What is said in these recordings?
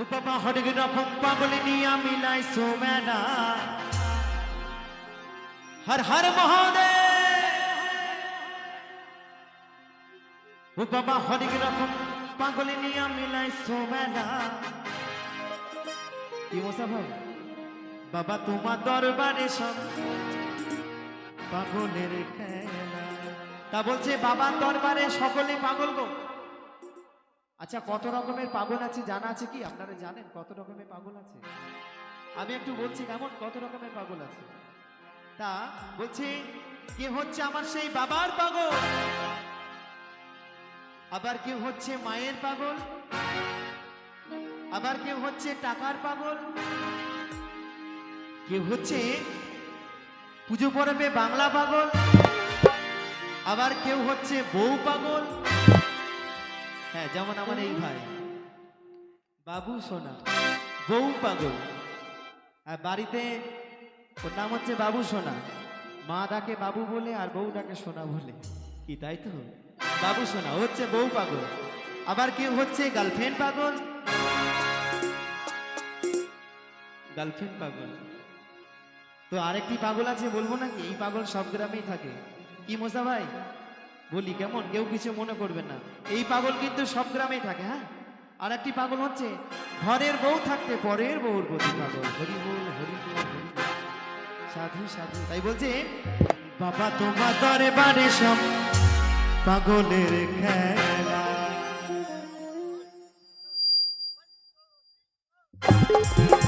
ও বাবা রকম পাগলি নিয়া মিলাই সোমেনা হর হর মহাদেব। ও বাবা রকম পাগলি নিয়া মিলাই সোমেনা কি মশা ভাই? বাবা তোমার দরবারে সব পাগলের খেলা। তা বলছে বাবার দরবারে সকলে পাগল গো। আচ্ছা কত রকমের পাগল আছে জানা আছে কি? আপনারা জানেন কত রকমের পাগল আছে? আমি একটু বলছি কেমন? কত রকমের পাগল আছে? তা বলছি, কে হচ্ছে আমার সেই বাবার পাগল? আবার কেউ হচ্ছে মায়ের পাগল? আবার কেউ হচ্ছে টাকার পাগল? কেউ হচ্ছে পুজো পরবে বাংলা পাগল? আবার কেউ হচ্ছে বউ পাগল? হ্যাঁ যেমন আমার এই ভাই। বাবু সোনা, বউ পাগল। আর বাড়িতে ওর নাম হচ্ছে বাবু সোনা। মা ডাকে বাবু বলে আর বউ ডাকে সোনা বলে। কি তাই তো? বাবু সোনা হচ্ছে বউ পাগল। আবার কেউ হচ্ছে গার্লফ্রেন্ড পাগল? গার্লফ্রেন্ড পাগল। তো আরেকটি পাগল আছে বলব নাকি? এই পাগল সব গ্রামেই থাকে। কি মজা ভাই? বলি, কেমন? কেউ কিছু মনে করবেন না। এই পাগল কিন্তু সব গ্রামেই থাকে হ্যাঁ? আর একটি পাগল হচ্ছে, ঘরের বউ থাকতে পরের বউর প্রতি পাগল। হরি বল, হরি। সাধু সাধু। তাই বলছে, বাবা তোমার দরবারে সব পাগলের খেলা। তালে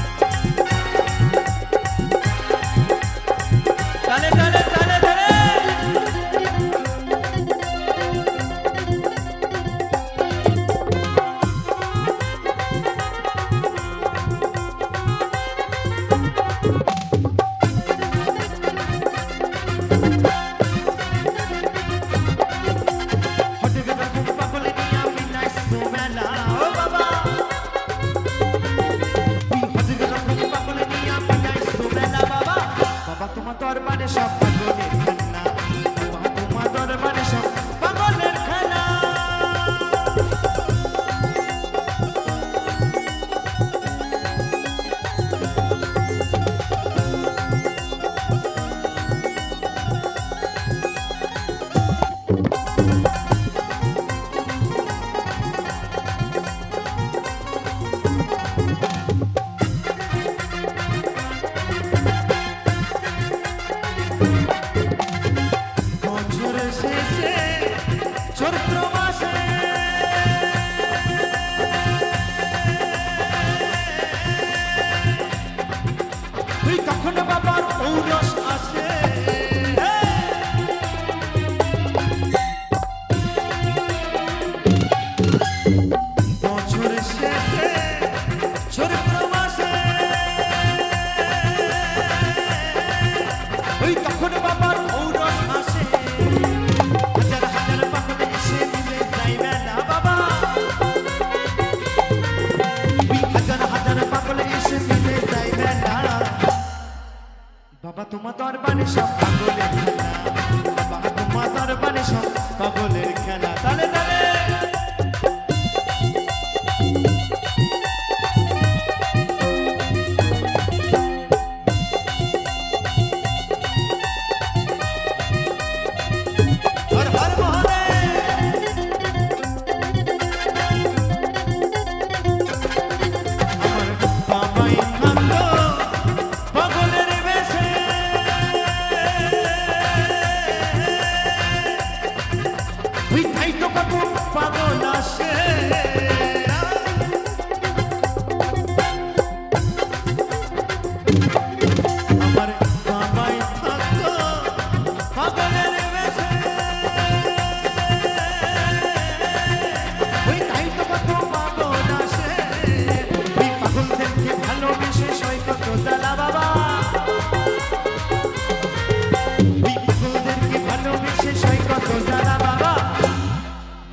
বাবার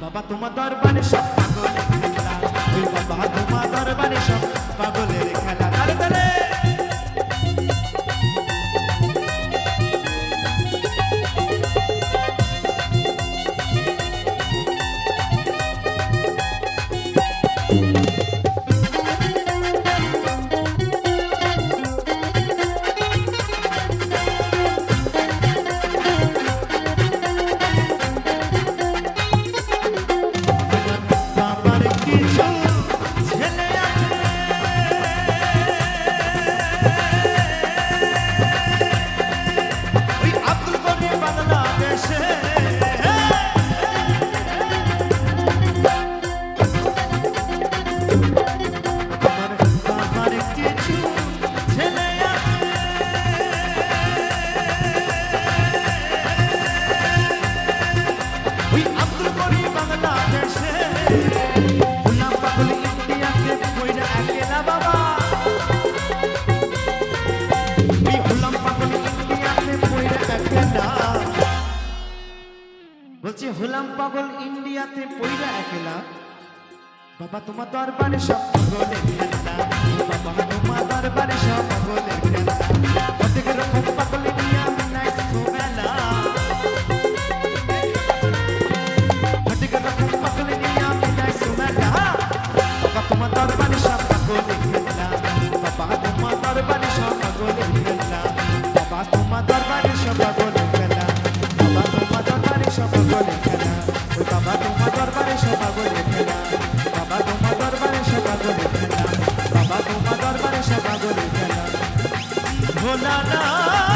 বাবা তোমার দরবারে সব পাগলের বাবা তোমার দরবারে সব পাগলের হলাম পাগল ইন্ডিয়াতে পইরা একলা। বাবা, তোমার দরবারে সব পাগলের খেলা। বাবা, তোমার দরবারে সব পাগলের খেলা। অনেক রকম পাগল তোমার দরবারে সব পাগলের খেলা। বাবা, তোমার দরবারে সব পাগলের খেলা। দরবারে খেলা ওই বাবা তোমার দরবারে সব পাগলের খেলা বাবা তোমার দরবারে সব পাগলের খেলা বাবা তোমার দরবারে সব পাগলের খেলা ভোলা না